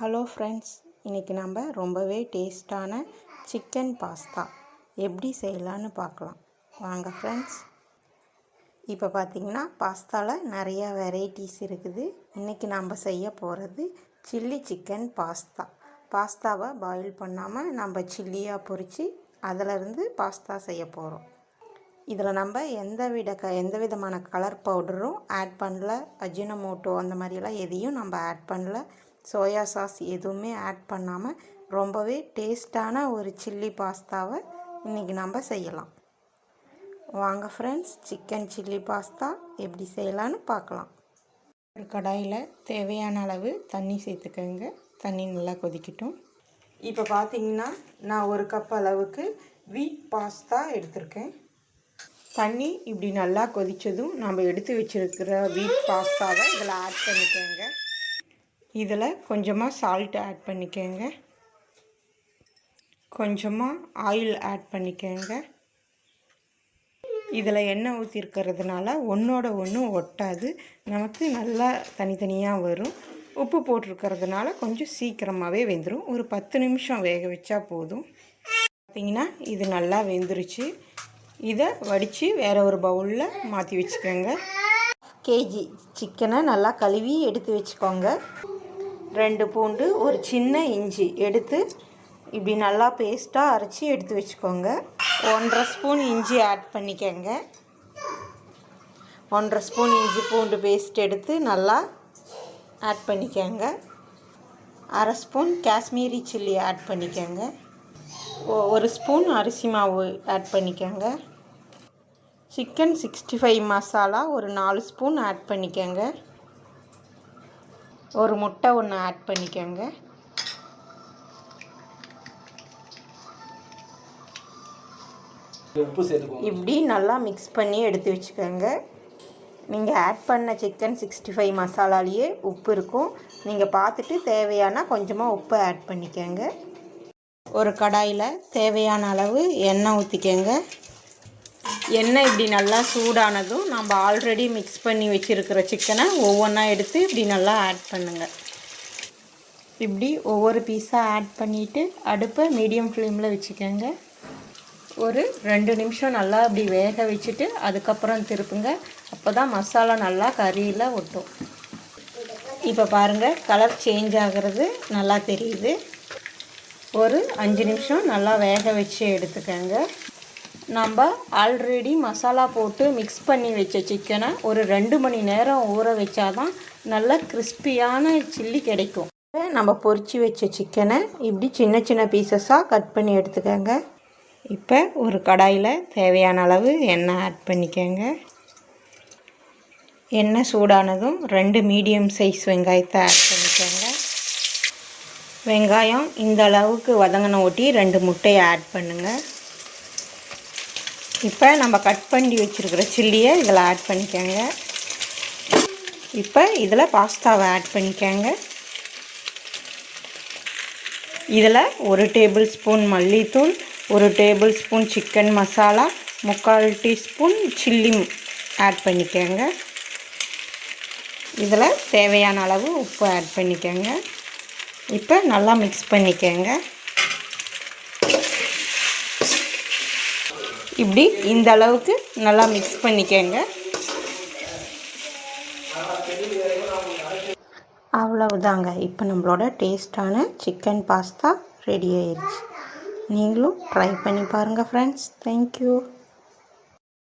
Hello friends இன்றைக்கி நம்ம ரொம்பவே டேஸ்டான சிக்கன் பாஸ்தா எப்படி செய்யலான்னு பார்க்கலாம். வாங்க ஃப்ரெண்ட்ஸ் இப்போ பார்த்திங்கன்னா பாஸ்தாவில் நிறையா வெரைட்டிஸ் இருக்குது. இன்றைக்கி நம்ம செய்ய போகிறது சில்லி சிக்கன் பாஸ்தா. பாஸ்தாவை பாயில் பண்ணாமல் நம்ம சில்லியாக பொரித்து அதிலிருந்து பாஸ்தா செய்ய போகிறோம் இதில் நம்ம எந்த வித க எந்த விதமான கலர் பவுடரும் ஆட் பண்ணல அஜினமோட்டோ அந்த மாதிரியெல்லாம் எதையும் நம்ம ஆட் பண்ணல. சோயா சாஸ் எதுவுமே ஆட் பண்ணாமல் ரொம்பவே டேஸ்டான ஒரு சில்லி பாஸ்தாவை இன்றைக்கி நம்ம செய்யலாம். வாங்க ஃப்ரெண்ட்ஸ் சிக்கன் சில்லி பாஸ்தா எப்படி செய்யலான்னு பார்க்கலாம். ஒரு கடாயில் தேவையான அளவு தண்ணி சேர்த்துக்கோங்க. தண்ணி நல்லா கொதிக்கட்டும். இப்போ பார்த்தீங்கன்னா நான் ஒரு கப் அளவுக்கு வீட் பாஸ்தா எடுத்திருக்கேன். தண்ணி இப்படி நல்லா கொதித்ததும் நம்ம எடுத்து வச்சுருக்கிற வீட் பாஸ்தாவை இதில் ஆட் பண்ணிக்கோங்க. இதில் கொஞ்சமாக சால்ட் ஆட் பண்ணிக்கோங்க. கொஞ்சமாக ஆயில் ஆட் பண்ணிக்கோங்க. இதில் எண்ணெய் ஊற்றிருக்கிறதுனால ஒன்றோட ஒன்று ஒட்டாது. நமக்கு நல்லா தனித்தனியாக வரும். உப்பு போட்டிருக்கிறதுனால கொஞ்சம் சீக்கிரமாகவே வெந்துடும் ஒரு பத்து நிமிஷம் வேக வச்சா போதும். பார்த்திங்கன்னா இது நல்லா வெந்துருச்சு. இதை வடித்து வேறு ஒரு பவுலில் மாற்றி வச்சுக்கோங்க. கேஜி சிக்கனை நல்லா கழுவி எடுத்து வச்சுக்கோங்க. ரெண்டு பூண்டு ஒரு சின்ன இஞ்சி எடுத்து இப்படி நல்லா பேஸ்ட்டாக அரைச்சி எடுத்து வச்சுக்கோங்க. ஒன்றரை ஸ்பூன் இஞ்சி ஆட் பண்ணிக்கோங்க. ஒன்றரை ஸ்பூன் இஞ்சி பூண்டு பேஸ்ட் எடுத்து நல்லா ஆட் பண்ணிக்கோங்க. அரை ஸ்பூன் காஷ்மீரி சில்லி ஆட் பண்ணிக்கோங்க. ஒரு ஸ்பூன் அரிசி மாவு ஆட் பண்ணிக்கோங்க. சிக்கன் சிக்ஸ்டி ஃபைவ் மசாலா ஒரு நாலு ஸ்பூன் ஆட் பண்ணிக்கோங்க. ஒரு முட்டை ஒன்று ஆட் பண்ணிக்கோங்க. இப்படி நல்லா மிக்ஸ் பண்ணி எடுத்து வச்சுக்கோங்க. நீங்கள் ஆட் பண்ண சிக்கன் சிக்ஸ்டி ஃபைவ் மசாலாலேயே உப்பு இருக்கும். நீங்கள் பார்த்துட்டு தேவையான கொஞ்சமாக உப்பு ஆட் பண்ணிக்கோங்க. ஒரு கடாயில் தேவையான அளவு எண்ணெய் ஊற்றிக்கோங்க எண்ணெய் இப்படி நல்லா சூடானதும் நம்ம ஆல்ரெடி மிக்ஸ் பண்ணி வச்சுருக்கிற சிக்கனை ஒவ்வொன்றா எடுத்து இப்படி நல்லா ஆட் பண்ணுங்கள் இப்படி ஒவ்வொரு பீஸாக ஆட் பண்ணிவிட்டு அடுப்பை மீடியம் ஃப்ளேமில் வச்சுக்கோங்க. ஒரு ரெண்டு நிமிஷம் நல்லா இப்படி வேக வச்சுட்டு அதுக்கப்புறம் திருப்புங்க. அப்போ தான் மசாலா நல்லா கறியில் ஒட்டும். இப்போ பாருங்கள் கலர் சேஞ்ச் ஆகிறது நல்லா தெரியுது. ஒரு அஞ்சு நிமிஷம் நல்லா வேக வச்சு எடுத்துக்கோங்க. நம்ம ஆல்ரெடி மசாலா போட்டு மிக்ஸ் பண்ணி வச்ச சிக்கனை ஒரு ரெண்டு மணி நேரம் ஊற வச்சாதான் நல்ல கிறிஸ்பியான சில்லி கிடைக்கும். நம்ம பொறிச்சு வச்ச சிக்கனை இப்படி சின்ன சின்ன பீசஸாக கட் பண்ணி எடுத்துக்கோங்க. இப்போ ஒரு கடாயில் தேவையான அளவு எண்ணெய் ஆட் பண்ணிக்கோங்க. எண்ணெய் சூடானதும் ரெண்டு மீடியம் சைஸ் வெங்காயத்தை ஆட் பண்ணிக்கோங்க. வெங்காயம் இந்த அளவுக்கு வதங்கின ஒட்டி ரெண்டு முட்டையை ஆட் பண்ணுங்கள் இப்போ நம்ம கட் பண்ணி வச்சுருக்கிற சில்லியை இதில் ஆட் பண்ணிக்கோங்க. இப்போ இதில் பாஸ்தாவை ஆட் பண்ணிக்கோங்க. இதில் ஒரு டேபிள் ஸ்பூன் மல்லித்தூள் ஒரு டேபிள் ஸ்பூன் சிக்கன் மசாலா முக்கால் டீஸ்பூன் சில்லி ஆட் பண்ணிக்கோங்க. இதில் தேவையான அளவு உப்பு ஆட் பண்ணிக்கோங்க. இப்போ நல்லா மிக்ஸ் பண்ணிக்கோங்க. இப்படி இந்த அளவுக்கு நல்லா மிக்ஸ் பண்ணிக்கங்க. அவ்வளவுதாங்க. இப்போ நம்மளோட டேஸ்டான சிக்கன் பாஸ்தா ரெடி ஆயிடுச்சு நீங்களும் ட்ரை பண்ணி பாருங்கள் ஃப்ரெண்ட்ஸ் தேங்க்யூ